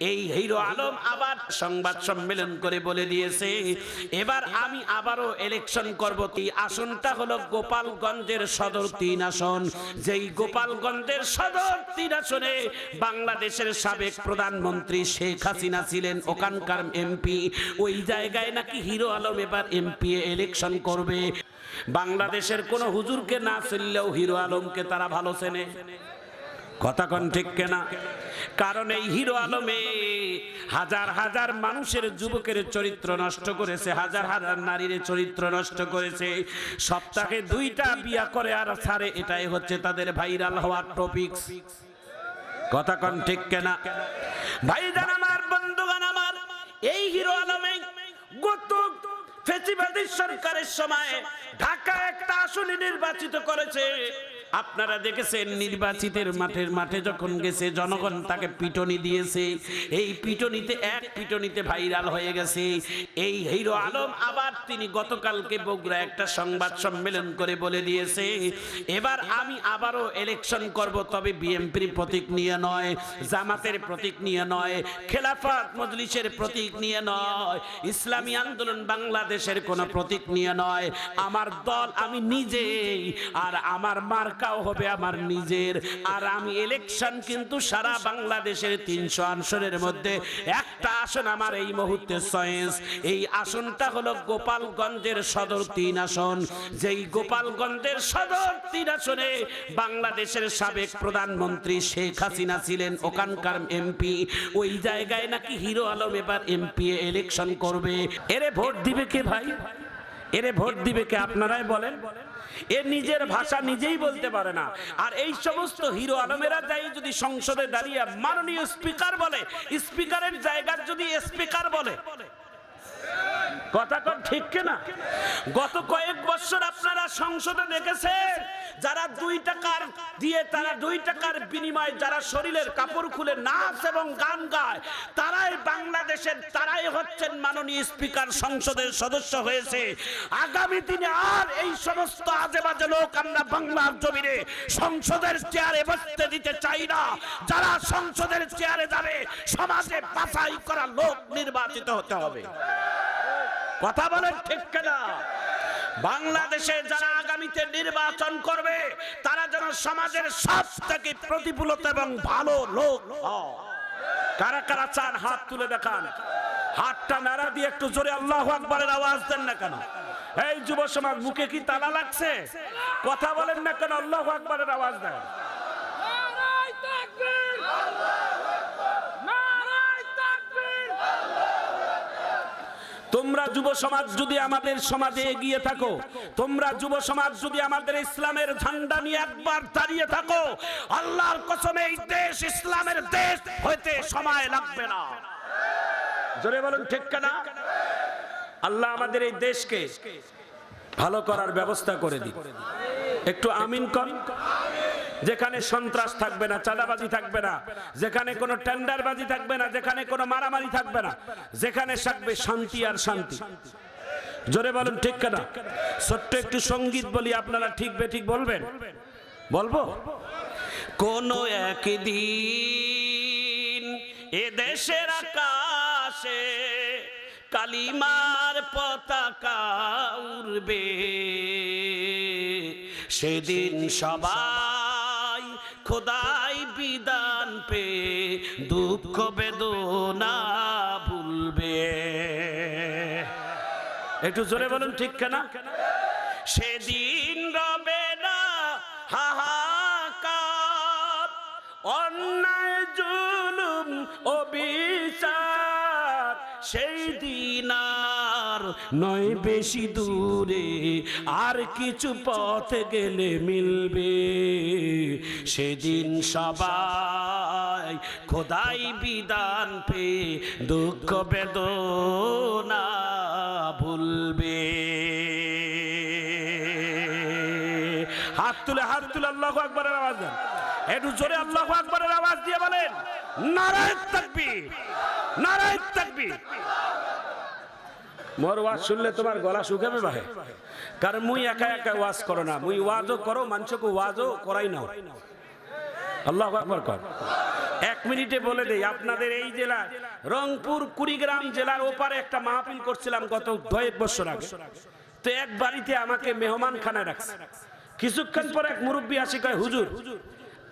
এই হিরো আলম আবার সংবাদ সম্মেলন করে বলে দিয়েছে, এবার আমি আবারও ইলেকশন করব কি? আসনটা হলো গোপালগঞ্জের সদর তিন আসন। যেই গোপালগঞ্জের সদর তিন আসনে বাংলাদেশের সাবেক প্রধানমন্ত্রী শেখ হাসিনা ছিলেন, ওখানকার এমপি। ওই জায়গায় নাকি হিরো আলম এবার এমপি ইলেকশন করবে। বাংলাদেশের কোন হুজুরকে না চিনলেও হিরো আলমকে তারা ভালো চেনে। কথা কন ঠিক কেনা? কারণ এই হিরো আলমে হাজার হাজার মানুষের যুবকের চরিত্র নষ্ট করেছে, হাজার হাজার নারীর চরিত্র নষ্ট করেছে। সপ্তাহে দুইটা বিয়া করে আর ছাড়ে, এটাই হচ্ছে তাদের ভাইরাল হওয়ার টপিকস কথা কন ঠিক কেনা? ভাইজান আমার বন্ধুগান আমার, এই হিরো আলমে গত ফেসিবাদী সরকারের সময় ঢাকা একটা আসনে নির্বাচিত করেছে। আপনারা দেখেছেন নির্বাচিতের মাঠের মাঠে যখন গেছে, জনগণ তাকে পিটনি দিয়েছে। এই পিটনিতে, এক পিটনিতে ভাইরাল হয়ে গেছে। এই হিরো আলম আবার তিনি গতকালকে বগুড়া একটা সংবাদ সম্মেলন করে বলে দিয়েছে, এবার আমি আবারও ইলেকশন করব, তবে বিএনপির প্রতীক নিয়ে নয়, জামাতের প্রতীক নিয়ে নয়, খেলাফত মজলিসের প্রতীক নিয়ে নয়, ইসলামী আন্দোলন বাংলাদেশের কোনো প্রতীক নিয়ে নয়। আমার দল আমি নিজেই, আর আমার মার্কাও হবে আমার নিজের। আর আমি ইলেকশন কিন্তু সারা বাংলাদেশের তিনশো আসনের মধ্যে একটা আসন আমার এই মুহূর্তে চয়েস এই আসনটা হলো গোপালগঞ্জের সদর তিন আসন। যেই গোপালগঞ্জের সদর তিন আসনে বাংলাদেশের সাবেক প্রধানমন্ত্রী শেখ হাসিনা ছিলেন, ওখানকার এমপি। ওই জায়গায় নাকি হিরো আলম এবার এমপি ইলেকশন করবে। এরে ভোট দিবে কে ভাই? এরে ভোট দিবে কে? আপনারাই বলেন। এ নিজের ভাষা নিজেই বলতে পারে না। আর এই সমস্ত হিরো আলমেরা যাই যদি সংসদে দাঁড়িয়ে মাননীয় স্পিকার বলে, স্পিকারের জায়গার যদি স্পিকার বলে কথা কন ঠিক কিনা? গত কয়েক বছর আপনারা সংসদে দেখেছেন, যারা দুই টাকার দিয়ে, তারা দুই টাকার বিনিময়ে যারা শরীরের কাপড় খুলে নাচ এবং গান গায়, তারাই বাংলাদেশের, তারাই হচ্ছেন মাননীয় স্পিকার সংসদের সদস্য হয়েছে। আগামী দিনে আর এই সমস্ত আজেবাজে লোক আমরা বাংলার জমিনে সংসদের চেয়ারে বসতে দিতে চাই না। যারা সংসদের চেয়ারে যাবে, সমাজে বাছাই করা লোক নির্বাচিত হতে হবে। কথা বলেন ঠিক কেনা? বাংলাদেশে যারা আগামীতে নির্বাচন করবে, তারা যেন সমাজের সব থেকে প্রতিফলিত এবং ভালো লোক। কারা কারা চান হাত তুলে দেখান? হাতটা নাড়া দিয়ে একটু জোরে আল্লাহ আকবরের আওয়াজ দেন না কেন? এই যুব সমাজ, মুখে কি তালা লাগছে? কথা বলেন না কেন, আল্লাহ আকবরের আওয়াজ দেন। নারায় তাকবীর নারায় তাকবীর তোমরা যুব সমাজ যদি আমাদের সমাজে এগিয়ে থাকো, তোমরা যুব সমাজ যদি আমাদের ইসলামের ঝান্ডা নিয়ে একবার দাঁড়িয়ে থাকো, আল্লাহর কসমে এই দেশ ইসলামের দেশ হইতে সময় লাগবে না। জোরে বলুন, ঠিক না আল্লাহ আমাদের এই দেশকে ভালো করার ব্যবস্থা করে দিন একটু আমিন কর। যেখানে সন্ত্রাস থাকবে না, চাঁদাবাজি থাকবে না, যেখানে কোনো টেন্ডারবাজি থাকবে না, যেখানে কোনো মারামারি থাকবে না, যেখানে থাকবে শান্তি আর শান্তি। জোরে বলুন, ঠিক কেনা? ছোট্ট একটু সংগীত বলি, আপনারা ঠিক বে ঠিক বলবেন? বলব? কোন একদিন এ দেশের আকাশে কালিমার পতাকা উড়বে। সেদিন সবাই খোদাই বিধান পে, দুঃখ বেদনা ভুলবে। একটু জোরে বলুন, ঠিক কেনা? সেদিন রবে না হাহাকার, অন্যায়, জুলুম, অবিচার, সেই দিন নয় বেশি দূরে, আর কিছু পথ গেলে মিলবে। সেদিন সবাই খোদাই বিধান পে দুঃখ বেদনা ভুলবে। হাত তুলে হাত তুলে, আল্লাহ আকবরের আওয়াজ দেন। একটু জোরে আল্লাহ আকবরের আওয়াজ দিয়ে বলেন নারায়ণ তাকবীর নারায়ণ তাকবীর। মোর ওয়াজ শুনলে তোমার গলা শুকাবে ভাই কারণ মুই একা একা ওয়াজ করো না। মুই ওয়াজও করো, মানুষকে ওয়াজও করাই না আল্লাহ কর। এক মিনিটে বলে দেই, আপনাদের এই জেলা, রংপুর, কুড়িগ্রাম জেলার ওপারে একটা মাহফিল করছিলাম গত কয়েক বছর আগে। তো এক বাড়িতে আমাকে মেহমান খানায় রাখছে। কিছুক্ষণ পর এক মুরব্বী আসি, কয়, হুজুর,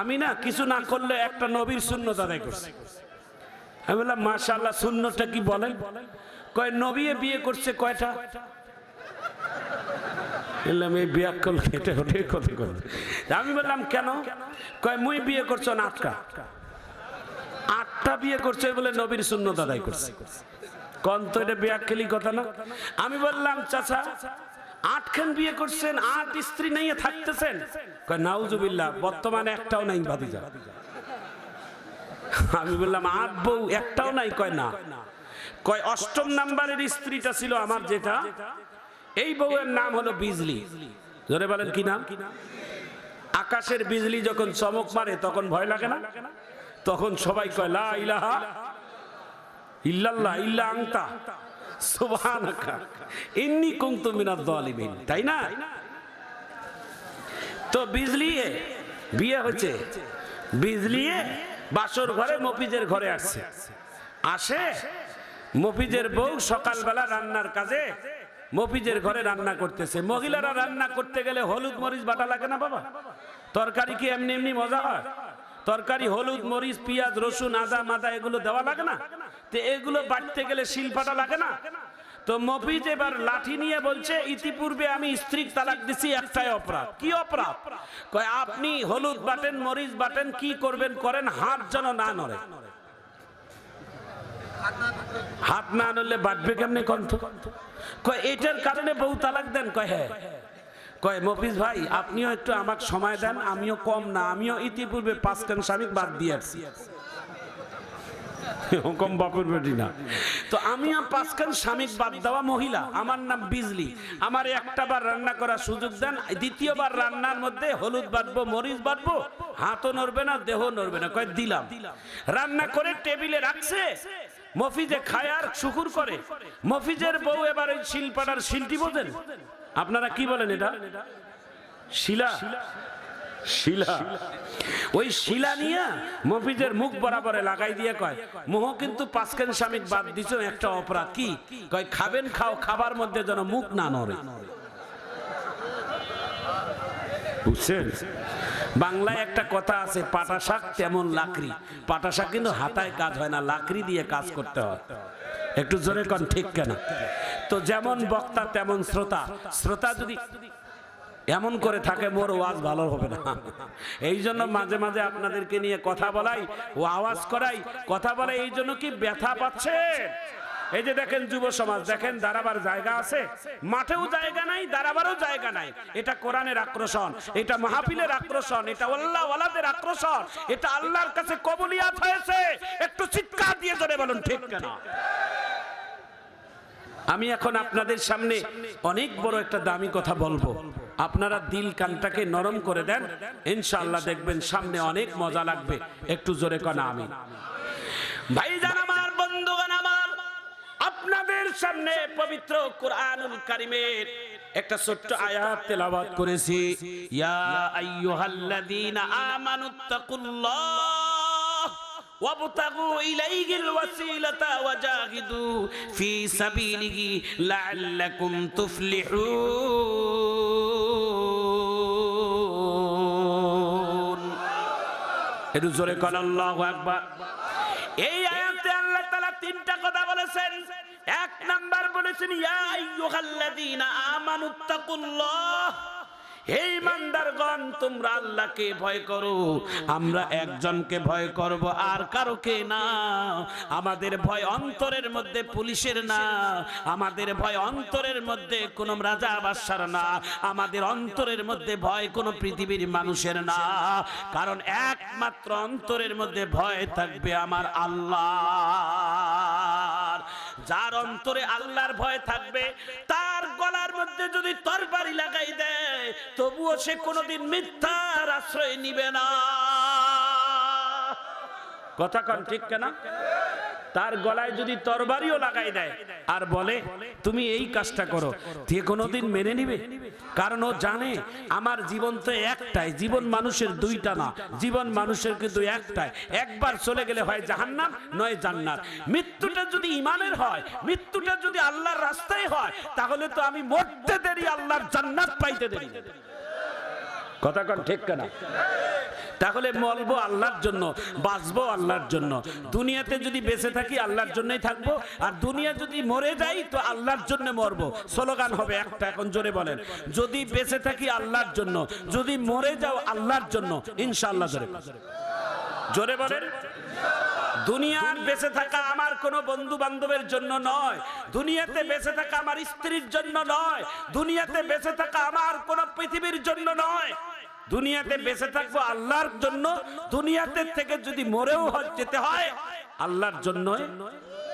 আমি না কিছু না করলে একটা নবীর শূন্য আদায় করছি। আমি বললাম মাশাল্লাহ শূন্যটা কি বলেন? কয় নবী বিয়ে করছে কয়টা? বললাম এই বিয়া করলে এটা ওঠে করে আমি বললাম, কেন? কয়, মুই বিয়ে করছ না আটকা। আটটা বিয়ে করছে বলে নবীর শূন্য দাদাই করছে। কন তো এটা বিয়া খেলি কথা না? আমি বললাম, চাচা, আটখান বিয়ে করছেন, আট স্ত্রী নিয়ে থাকতেছেন? কয়, নাউজুবিল্লাহ, বর্তমানে একটাও নাই ভাতিজা। আমি বললাম, আট বউ, একটাও নাই? কয়, না। কয়, অষ্টম নাম্বারের স্ত্রীটা ছিল আমার যেটা। এই বউয়ের নাম হলো বিজলি। জোরে বলেন কি নাম? আকাশের বিজলি যখন চমক মারে, তখন ভয় লাগে না? তখন সবাই কয়, লা ইলাহা ইল্লাল্লাহ, ইল্লা আংতা সুবহানাকা। ইন্নী কুনতু তাই না? তো বিজলি বিয়ে হচ্ছে বিজলি বাসর ঘরে মফিজের ঘরে আসছে। আসে মফিজের বউ সকালবেলা রান্নার কাজে, মফিজের ঘরে রান্না করতেছে। মহিলারা রান্না করতে গেলে হলুদ মরিচ বাটা লাগে না বাবা? তরকারি কি এমনি এমনি মজা হয়? তরকারি, হলুদ মরিচ, পেঁয়াজ, রসুন, আদা, মাদা এগুলো দেওয়া লাগে না? তো এগুলো বাটতে গেলে শিল ফাটা লাগে না? তো মফিজ এবার লাঠি নিয়ে বলছে, ইতিপূর্বে আমি স্ত্রী তালাক দিছি, একটাই অপরাধ। কি অপরাধ? কয়, আপনি হলুদ বাটেন, মরিচ বাটেন, কি করবেন, করেন, হাত যেন না নড়ে। হাত না নড়লে বাটবে কেমনে কণ্ঠ? কয় এটার কারণে বউ তালাক দেন কয় হ্যাঁ। কয় মফিজ ভাই আপনিও একটু আমাকে সময় দেন আমিও কম না আমিও ইতিপূর্বে পাঁচখান স্বামী বাদ দিয়ে আসছি হুকম বাপুর বেটি না। তো আমিও পাঁচখান স্বামী বাদ দেওয়া মহিলা আমার নাম বিজলি। আমার একটা বার রান্না করার সুযোগ দেন দ্বিতীয়বার রান্নার মধ্যে হলুদ বাটবো মরিচ বাটবো হাতও নড়বে না দেহ নড়বে না কয় দিলাম। রান্না করে টেবিলে রাখছে মফিজে খায় আর শুকুর করে। মফিজের বউ এবার ওই শিলপাড়ার শিলটি বোঝেন? আপনারা কি বলেন এটা? শিলা। শিলা। ওই শিলা নিয়ে মফিজের মুখ বরাবরে লাগাই দিয়ে কয়, মোহ কিন্তু পাঁচখান স্বামী বাদ দিছ, একটা অপরাধ কি? কয়, খাবেন, খাও, খাবার মধ্যে যেন মুখ না নড়ে। বুঝছেন? বাংলায় একটা কথা আছে পাটা শাক তেমন লাকড়ি। পাটা শাক কিন্তু হাতায় কাজ হয় না, লাকড়ি দিয়ে কাজ করতে হয়। একটু জোরে কন, ঠিক কেন? তো যেমন বক্তা, তেমন শ্রোতা। শ্রোতা যদি এমন করে থাকে, মোর ওয়াজ ভালো হবে না। এই জন্য মাঝে মাঝে আপনাদেরকে নিয়ে কথা বলাই ও আওয়াজ করাই। কথা বলাই এই জন্য কি ব্যথা পাচ্ছে? এই যে দেখেন যুব সমাজ, দেখেন দাঁড়াবার জায়গা আছে? মাঠেও জায়গা নাই, দাঁড়াবারও জায়গা নাই। এটা কোরআনের আক্রোশন, এটা মাহফিলের আক্রোশন, এটা আল্লাহ ওয়ালাদের আক্রোশন, এটা আল্লাহর কাছে কবুলিয়াত হয়েছে। একটু চিৎকার দিয়ে ধরে বলুন, ঠিক কেন? আমি এখন আপনাদের সামনে অনেক বড় একটা দামি কথা বলব। আপনারা দিল কানটাকে নরম করে দেন, ইনশাআল্লাহ দেখবেন সামনে অনেক মজা লাগবে। একটু জোরে কনা আমি আমার আপনাদের সামনে পবিত্র কোরআনুল কারিমের একটা ছোট্ট আয়াত তেলাওয়াত করেছি ইয়া আইয়ুহাল্লাযীনা আমানুত্তাকুল্লাহ وابتغوا إليه الوسيلة وجاهدوا في سبيله لعلكم تفلحون একটু জোরে কর আল্লাহু আকবার এই আয়াতে আল্লাহ তাআলা তিনটা কথা বলেছেন এক নাম্বার বলেছেন হে ইমানদারগণ, তোমরা আল্লাহকে ভয় করো। আমরা একজনকে ভয় করব, আর কারোকে না। আমাদের ভয় অন্তরের মধ্যে পুলিশের না। আমাদের ভয় অন্তরের মধ্যে কোনো রাজা বাদশার না। আমাদের অন্তরের মধ্যে ভয় কোনো পৃথিবীর মানুষের না। কারণ একমাত্র অন্তরের মধ্যে ভয় থাকবে আমার আল্লাহ। যার অন্তরে আল্লাহর ভয় থাকবে, তার গলার মধ্যে যদি তরবারি লাগাই দেয়, তবুও সে কোনোদিন মিথ্যার আশ্রয় নিবে না। কথা কন, ঠিক কেনা? তার গলায় যদি তরবারিও লাগাই দেয়, আর বলে, তুমি এই কাজটা করো যে কোনোদিন মেনে নিবে? কারণ ও জানে, আমার জীবন তো একটাই, জীবন মানুষের দুইটা না, জীবন মানুষের কিন্তু একটাই। একবার চলে গেলে হয় জাহান্নাম, নয় জান্নাত। মৃত্যুটা যদি ইমানের হয়, মৃত্যুটা যদি আল্লাহর রাস্তায় হয়, তাহলে তো আমি মরতে দেরি, আল্লাহর জান্নাত পাইতে দেরি। কথা কন ঠিক কেনা? তাহলে মলবো আল্লাহর জন্য, বাঁচবো আল্লাহর জন্য। দুনিয়াতে যদি বেঁচে থাকি, আল্লাহর জন্যই থাকব। আর দুনিয়া যদি মরে যাই, তো আল্লাহর জন্য মরবো। স্লোগান হবে একটা, এখন জোরে বলেন। যদি বেঁচে থাকি আল্লাহর জন্য, যদি মরে যাও আল্লাহর জন্য, ইনশাআল্লাহ জোরে জোরে বলেন। দুনিয়ার বেঁচে থাকা আমার কোনো বন্ধু বান্ধবের জন্য নয়। দুনিয়াতে বেঁচে থাকা আমার স্ত্রীর জন্য নয়। দুনিয়াতে বেঁচে থাকা আমার কোনো পৃথিবীর জন্য নয়। দুনিয়াতে বেঁচে থাকব আল্লাহর জন্য দুনিয়াতে থেকে যদি মরেও হয়- যেতে হয় আল্লাহর জন্য